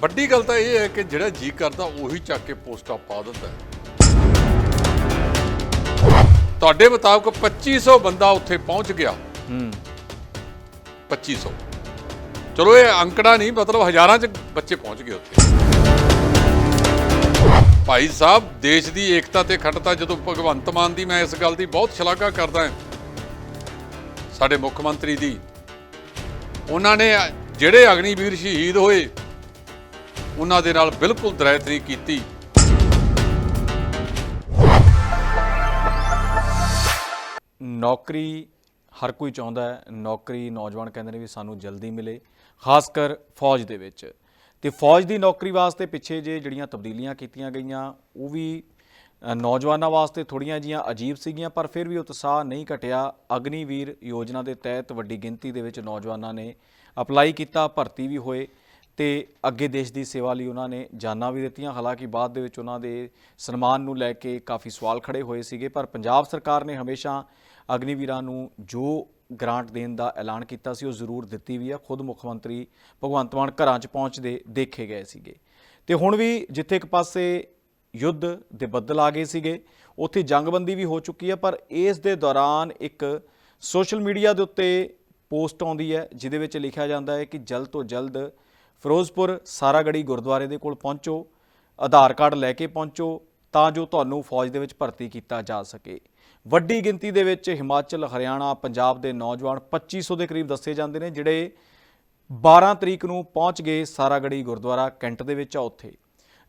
ਵੱਡੀ ਗੱਲ ਤਾਂ ਇਹ ਹੈ ਕਿ ਜਿਹੜਾ ਜੀ ਕਰਦਾ ਉਹੀ ਚੱਕ ਕੇ ਪੋਸਟਾਂ ਪਾ ਦਿੰਦਾ। ਤੁਹਾਡੇ ਮੁਤਾਬਕ 2500 ਬੰਦਾ ਉੱਥੇ ਪਹੁੰਚ ਗਿਆ। ਹੂੰ। 2500 ਚਲੋ ਇਹ ਅੰਕੜਾ ਨਹੀਂ ਮਤਲਬ ਹਜ਼ਾਰਾਂ ਚ ਬੱਚੇ ਪਹੁੰਚ ਗਏ ਉੱਥੇ। ਭਾਈ ਸਾਹਿਬ ਦੇਸ਼ ਦੀ ਏਕਤਾ ਤੇ ਅਖੰਡਤਾ ਜਦੋਂ ਭਗਵੰਤ ਮਾਨ ਦੀ ਮੈਂ ਇਸ ਗੱਲ ਦੀ ਬਹੁਤ ਸ਼ਲਾਘਾ ਕਰਦਾ ਹਾਂ। ਸਾਡੇ ਮੁੱਖ ਮੰਤਰੀ ਦੀ। ਉਹਨਾਂ ਨੇ ਜਿਹੜੇ ਅਗਨੀਵੀਰ ਸ਼ਹੀਦ ਹੋਏ ਉਹਨਾਂ ਦੇ ਨਾਲ ਬਿਲਕੁਲ ਦਰਾਇਤ ਨਹੀਂ ਕੀਤੀ। ਨੌਕਰੀ ਹਰ ਕੋਈ ਚਾਹੁੰਦਾ ਹੈ। ਨੌਕਰੀ ਨੌਜਵਾਨ ਕਹਿੰਦੇ ਨੇ ਵੀ ਸਾਨੂੰ ਜਲਦੀ ਮਿਲੇ ਖਾਸ ਕਰ ਫੌਜ ਦੇ ਵਿੱਚ। ਤੇ ਫੌਜ ਦੀ ਨੌਕਰੀ ਵਾਸਤੇ ਪਿੱਛੇ ਜੇ ਜਿਹੜੀਆਂ ਤਬਦੀਲੀਆਂ ਕੀਤੀਆਂ ਗਈਆਂ, ਉਹ ਵੀ ਨੌਜਵਾਨਾਂ ਵਾਸਤੇ ਥੋੜੀਆਂ ਜੀਆਂ ਅਜੀਬ ਸੀਗੀਆਂ, ਪਰ ਫਿਰ ਵੀ ਉਤਸ਼ਾਹ ਨਹੀਂ ਘਟਿਆ। ਅਗਨੀਵੀਰ ਯੋਜਨਾ ਦੇ ਤਹਿਤ ਵੱਡੀ ਗਿਣਤੀ ਦੇ ਵਿੱਚ ਨੌਜਵਾਨਾਂ ਨੇ ਅਪਲਾਈ ਕੀਤਾ, ਭਰਤੀ ਵੀ ਹੋਏ। ਤੇ ਅੱਗੇ ਦੇਸ਼ ਦੀ ਸੇਵਾ ਲਈ ਉਹਨਾਂ ਨੇ ਜਾਨਾਂ ਵੀ ਦਿੱਤੀਆਂ। ਹਾਲਾਂਕਿ ਬਾਅਦ ਦੇ ਵਿੱਚ ਉਹਨਾਂ ਦੇ ਸਨਮਾਨ ਨੂੰ ਲੈ ਕੇ ਕਾਫੀ ਸਵਾਲ ਖੜੇ ਹੋਏ ਸੀਗੇ, ਪਰ ਪੰਜਾਬ ਸਰਕਾਰ ਨੇ ਹਮੇਸ਼ਾ ਅਗਨੀਵੀਰਾਂ ਨੂੰ ਜੋ ਗ੍ਰਾਂਟ ਦੇਣ ਦਾ ਐਲਾਨ ਕੀਤਾ ਸੀ, ਉਹ ਜ਼ਰੂਰ ਦਿੱਤੀ ਵੀ ਆ। ਖੁਦ ਮੁੱਖ ਮੰਤਰੀ ਭਗਵੰਤ ਮਾਨ ਘਰਾਂ 'ਚ ਪਹੁੰਚਦੇ ਦੇਖੇ ਗਏ ਸੀਗੇ। ਤੇ ਹੁਣ ਵੀ ਜਿੱਥੇ ਇੱਕ ਪਾਸੇ ਯੁੱਧ ਦੇ ਬੱਦਲ ਆ ਗਏ ਸੀਗੇ, ਉੱਥੇ ਜੰਗਬੰਦੀ ਵੀ ਹੋ ਚੁੱਕੀ ਹੈ ਪਰ ਇਸ ਦੇ ਦੌਰਾਨ ਇੱਕ ਸੋਸ਼ਲ ਮੀਡੀਆ ਦੇ ਉੱਤੇ ਪੋਸਟ ਆਉਂਦੀ ਹੈ, ਜਿਹਦੇ ਵਿੱਚ ਲਿਖਿਆ ਜਾਂਦਾ ਹੈ ਕਿ ਜਲਦ ਤੋਂ ਜਲਦ ਫਿਰੋਜ਼ਪੁਰ ਸਾਰਾਗੜੀ ਗੁਰਦੁਆਰੇ ਦੇ ਕੋਲ ਪਹੁੰਚੋ, ਆਧਾਰ ਕਾਰਡ ਲੈ ਕੇ ਪਹੁੰਚੋ, ਤਾਂ ਜੋ ਤੁਹਾਨੂੰ ਫੌਜ ਦੇ ਵਿੱਚ ਭਰਤੀ ਕੀਤਾ ਜਾ ਸਕੇ। ਵੱਡੀ ਗਿਣਤੀ ਦੇ ਵਿੱਚ ਹਿਮਾਚਲ, ਹਰਿਆਣਾ, ਪੰਜਾਬ ਦੇ ਨੌਜਵਾਨ 2500 ਦੇ ਕਰੀਬ ਦੱਸੇ ਜਾਂਦੇ ਨੇ, ਜਿਹੜੇ 12 ਤਰੀਕ ਨੂੰ ਪਹੁੰਚ ਗਏ ਸਾਰਾਗੜੀ ਗੁਰਦੁਆਰਾ ਕੈਂਟ ਦੇ ਵਿੱਚ ਆ ਉੱਥੇ।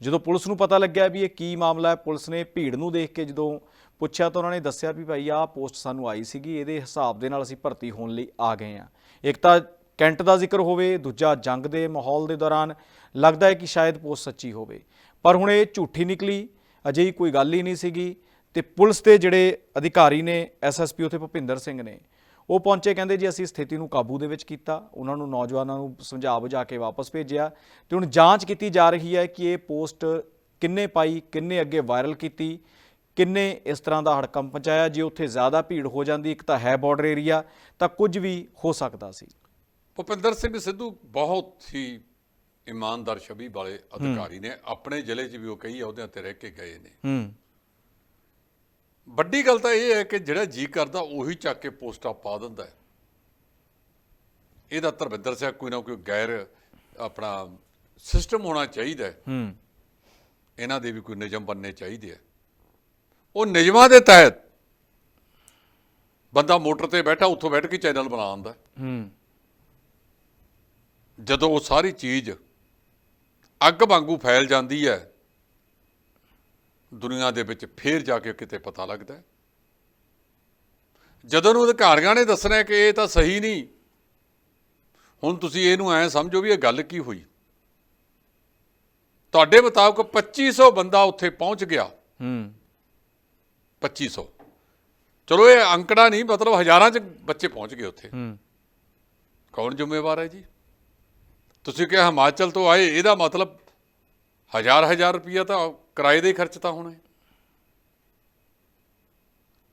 ਜਦੋਂ ਪੁਲਿਸ ਨੂੰ ਪਤਾ ਲੱਗਿਆ ਵੀ ਇਹ ਕੀ ਮਾਮਲਾ ਹੈ, ਪੁਲਿਸ ਨੇ ਭੀੜ ਨੂੰ ਦੇਖ ਕੇ ਜਦੋਂ ਪੁੱਛਿਆ ਤਾਂ ਉਹਨਾਂ ਨੇ ਦੱਸਿਆ ਵੀ ਭਾਈ ਆਹ ਪੋਸਟ ਸਾਨੂੰ ਆਈ ਸੀਗੀ, ਇਹਦੇ ਹਿਸਾਬ ਦੇ ਨਾਲ ਅਸੀਂ ਭਰਤੀ ਹੋਣ ਲਈ ਆ ਗਏ ਆ ਇੱਕ ਤਾਂ ਕੈਂਟ ਦਾ ਜ਼ਿਕਰ ਹੋਵੇ, ਦੂਜਾ ਜੰਗ ਦੇ ਮਾਹੌਲ ਦੇ ਦੌਰਾਨ ਲੱਗਦਾ ਹੈ ਕਿ ਸ਼ਾਇਦ ਪੋਸਟ ਸੱਚੀ ਹੋਵੇ। ਪਰ ਹੁਣ ਇਹ ਝੂਠੀ ਨਿਕਲੀ, ਅਜਿਹੀ ਕੋਈ ਗੱਲ ਹੀ ਨਹੀਂ ਸੀਗੀ ਤੇ ਪੁਲਿਸ ਦੇ ਜਿਹੜੇ ਅਧਿਕਾਰੀ ਨੇ ਐਸਐਸਪੀ ਉਥੇ ਭੁਪਿੰਦਰ ਸਿੰਘ ਨੇ, ਉਹ ਪਹੁੰਚੇ, ਕਹਿੰਦੇ ਜੀ ਅਸੀਂ ਸਥਿਤੀ ਨੂੰ ਕਾਬੂ ਦੇ ਵਿੱਚ ਕੀਤਾ, ਉਹਨਾਂ ਨੂੰ ਨੌਜਵਾਨਾਂ ਨੂੰ ਸਮਝਾ ਬੁਝਾ ਕੇ ਵਾਪਸ ਭੇਜਿਆ ਤੇ ਹੁਣ ਜਾਂਚ ਕੀਤੀ ਜਾ ਰਹੀ ਹੈ ਕਿ ਇਹ ਪੋਸਟ ਕਿੰਨੇ ਪਾਈ, ਕਿੰਨੇ ਅੱਗੇ ਵਾਇਰਲ ਕੀਤੀ, ਕਿੰਨੇ ਇਸ ਤਰ੍ਹਾਂ ਦਾ ਹੜਕੰਪ ਪਹੁੰਚਾਇਆ ਜੇ ਉੱਥੇ ਜ਼ਿਆਦਾ ਭੀੜ ਹੋ ਜਾਂਦੀ, ਇੱਕ ਤਾਂ ਹੈ ਬਾਰਡਰ ਏਰੀਆ ਤਾਂ ਕੁਝ ਵੀ ਹੋ ਸਕਦਾ ਸੀ। ਭੁਪਿੰਦਰ ਸਿੰਘ ਸਿੱਧੂ ਬਹੁਤ ਹੀ ਇਮਾਨਦਾਰ ਛਵੀ ਵਾਲੇ ਅਧਿਕਾਰੀ ਨੇ ਆਪਣੇ ਜ਼ਿਲ੍ਹੇ 'ਚ ਵੀ ਉਹ ਕਈ ਅਹੁਦਿਆਂ ਤੇ ਰਹਿ ਕੇ ਗਏ ਨੇ। ਹੂੰ। ਵੱਡੀ ਗੱਲ ਤਾਂ ਇਹ ਹੈ ਕਿ ਜਿਹੜਾ ਜੀ ਕਰਦਾ ਉਹੀ ਚੱਕ ਕੇ ਪੋਸਟਾਂ ਪਾ ਦਿੰਦਾ ਹੈ। ਇਹਦਾ ਧਰਮਿੰਦਰ ਸਿੰਘ ਕੋਈ ਨਾ ਕੋਈ ਗੈਰ ਆਪਣਾ ਸਿਸਟਮ ਹੋਣਾ ਚਾਹੀਦਾ ਹੈ। ਹੂੰ। ਇਹਨਾਂ ਦੇ ਵੀ ਕੋਈ ਨਿਯਮ ਬਣਨੇ ਚਾਹੀਦੇ ਆ। ਉਹ ਨਿਯਮਾਂ ਦੇ ਤਹਿਤ ਬੰਦਾ ਮੋਟਰ ਤੇ ਬੈਠਾ ਉੱਥੋਂ ਬੈਠ ਕੇ ਚੈਨਲ ਬਣਾ ਆਉਂਦਾ ਹੂੰ। ਜਦੋਂ ਉਹ ਸਾਰੀ ਚੀਜ਼ ਅੱਗ ਵਾਂਗੂ ਫੈਲ ਜਾਂਦੀ ਹੈ ਦੁਨੀਆ ਦੇ ਵਿੱਚ ਫੇਰ ਜਾ ਕੇ ਕਿਤੇ ਪਤਾ ਲੱਗਦਾ ਹੈ। ਜਦੋਂ ਨੂੰ ਅਧਿਕਾਰੀਆਂ ਨੇ ਦੱਸਣਾ ਕਿ ਇਹ ਤਾਂ ਸਹੀ ਨਹੀਂ ਹੁਣ ਤੁਸੀਂ ਇਹਨੂੰ ਐ ਸਮਝੋ ਵੀ ਇਹ ਗੱਲ ਕੀ ਹੋਈ। ਤੁਹਾਡੇ ਮੁਤਾਬਕ 2500 ਬੰਦਾ ਉੱਥੇ ਪਹੁੰਚ ਗਿਆ। ਹੂੰ। 2500 ਚਲੋ ਇਹ ਅੰਕੜਾ ਨਹੀਂ ਮਤਲਬ ਹਜ਼ਾਰਾਂ ਚ ਬੱਚੇ ਪਹੁੰਚ ਗਏ ਉੱਥੇ। ਹੂੰ। ਕੌਣ ਜ਼ਿੰਮੇਵਾਰ ਹੈ ਜੀ? ਤੁਸੀਂ ਕਿਹਾ ਹਿਮਾਚਲ ਤੋਂ ਆਏ ਇਹਦਾ ਮਤਲਬ ਹਜ਼ਾਰ ਹਜ਼ਾਰ ਰੁਪਈਆ ਤਾਂ ਕਿਰਾਏ ਦੇ ਖਰਚ ਤਾਂ ਹੋਣਾ।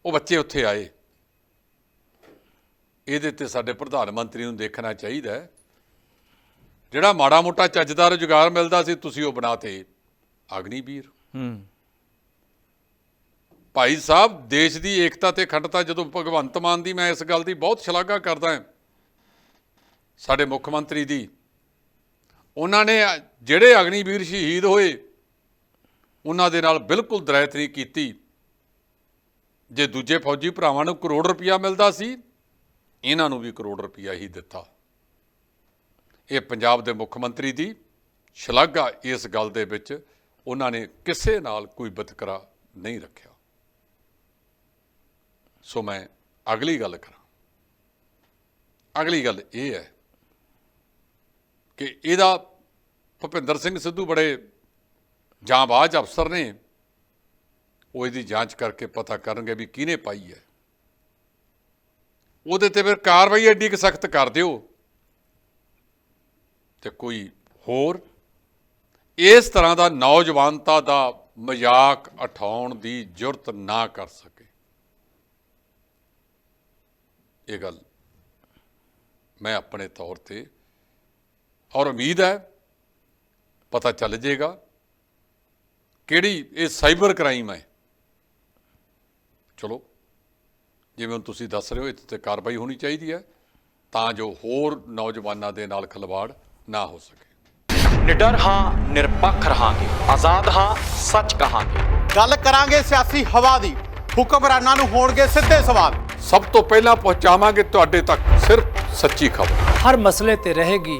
ਉਹ ਬੱਚੇ ਉੱਥੇ ਆਏ। ਇਹਦੇ ਤੇ ਸਾਡੇ ਪ੍ਰਧਾਨ ਮੰਤਰੀ ਨੂੰ ਦੇਖਣਾ ਚਾਹੀਦਾ ਹੈ। ਜਿਹੜਾ ਮਾੜਾ ਮੋਟਾ ਚੱਜਦਾ ਰੁਜ਼ਗਾਰ ਮਿਲਦਾ ਸੀ ਤੁਸੀਂ ਉਹ ਬਣਾਤੇ ਅਗਨੀਵੀਰ। ਹੂੰ। ਭਾਈ ਸਾਹਿਬ ਦੇਸ਼ ਦੀ ਏਕਤਾ ਤੇ ਅਖੰਡਤਾ ਜਦੋਂ ਭਗਵੰਤ ਮਾਨ ਦੀ ਮੈਂ ਇਸ ਗੱਲ ਦੀ ਬਹੁਤ ਸ਼ਲਾਘਾ ਕਰਦਾ ਹਾਂ। ਸਾਡੇ ਮੁੱਖ ਮੰਤਰੀ ਦੀ ਉਹਨਾਂ ਨੇ ਜਿਹੜੇ ਅਗਨੀਵੀਰ ਸ਼ਹੀਦ ਹੋਏ, ਉਹਨਾਂ ਦੇ ਨਾਲ ਬਿਲਕੁਲ ਦਰਾਇਤ ਨਹੀਂ ਕੀਤੀ। ਜੇ ਦੂਜੇ ਫੌਜੀ ਭਰਾਵਾਂ ਨੂੰ ਕਰੋੜ ਰੁਪਇਆ ਮਿਲਦਾ ਸੀ, ਇਹਨਾਂ ਨੂੰ ਵੀ ਕਰੋੜ ਰੁਪਇਆ ਹੀ ਦਿੱਤਾ। ਇਹ ਪੰਜਾਬ ਦੇ ਮੁੱਖ ਮੰਤਰੀ ਦੀ ਸ਼ਲਾਘਾ ਇਸ ਗੱਲ ਦੇ ਵਿੱਚ ਉਹਨਾਂ ਨੇ ਕਿਸੇ ਨਾਲ ਕੋਈ ਬਤਕਰਾ ਨਹੀਂ ਰੱਖਿਆ। ਸੋ ਮੈਂ ਅਗਲੀ ਗੱਲ ਕਰਾਂ। ਅਗਲੀ ਗੱਲ ਇਹ ਹੈ ਕਿ ਇਹਦਾ ਭੁਪਿੰਦਰ ਸਿੰਘ ਸਿੱਧੂ ਬੜੇ ਜਾਂਬਾਜ਼ ਅਫਸਰ ਨੇ। ਉਹ ਇਹਦੀ ਜਾਂਚ ਕਰਕੇ ਪਤਾ ਕਰਨਗੇ ਵੀ ਕਿਹਨੇ ਪਾਈ ਹੈ। ਉਹਦੇ ਤੇ ਫਿਰ ਕਾਰਵਾਈ ਐਡੀ ਕਿ ਸਖਤ ਕਰ ਦਿਓ। ਤੇ ਕੋਈ ਹੋਰ? ਇਸ ਤਰ੍ਹਾਂ ਦਾ ਨੌਜਵਾਨਤਾ ਦਾ ਮਜ਼ਾਕ ਉਠਾਉਣ ਦੀ ਜੁਰਤ ਨਾ ਕਰ ਸਕੇ। ਇਹ ਗੱਲ ਮੈਂ ਆਪਣੇ ਤੌਰ ਤੇ ਔਰ ਉਮੀਦ ਹੈ ਪਤਾ ਚੱਲ ਜਾਏਗਾ ਕਿਹੜੀ ਇਹ ਸਾਈਬਰ ਕ੍ਰਾਈਮ ਹੈ। ਚਲੋ ਜਿਵੇਂ ਹੁਣ ਤੁਸੀਂ ਦੱਸ ਰਹੇ ਹੋ ਇਹ ਤੇ ਕਾਰਵਾਈ ਹੋਣੀ ਚਾਹੀਦੀ ਹੈ ਤਾਂ ਜੋ ਹੋਰ ਨੌਜਵਾਨਾਂ ਦੇ ਨਾਲ ਖਿਲਵਾੜ ਨਾ ਹੋ ਸਕੇ। ਨਿਡਰ ਹਾਂ ਨਿਰਪੱਖ ਰਹਾਂਗੇ ਆਜ਼ਾਦ ਹਾਂ ਸੱਚ ਕਹਾਂਗੇ। ਗੱਲ ਕਰਾਂਗੇ ਸਿਆਸੀ ਹਵਾ ਦੀ ਹੁਕਮਰਾਨਾਂ ਨੂੰ ਹੋਣਗੇ ਸਿੱਧੇ ਸਵਾਲ। ਸਭ ਤੋਂ ਪਹਿਲਾਂ ਪਹੁੰਚਾਵਾਂਗੇ ਤੁਹਾਡੇ ਤੱਕ ਸਿਰਫ ਸੱਚੀ ਖਬਰ। ਹਰ ਮਸਲੇ ਤੇ ਰਹੇਗੀ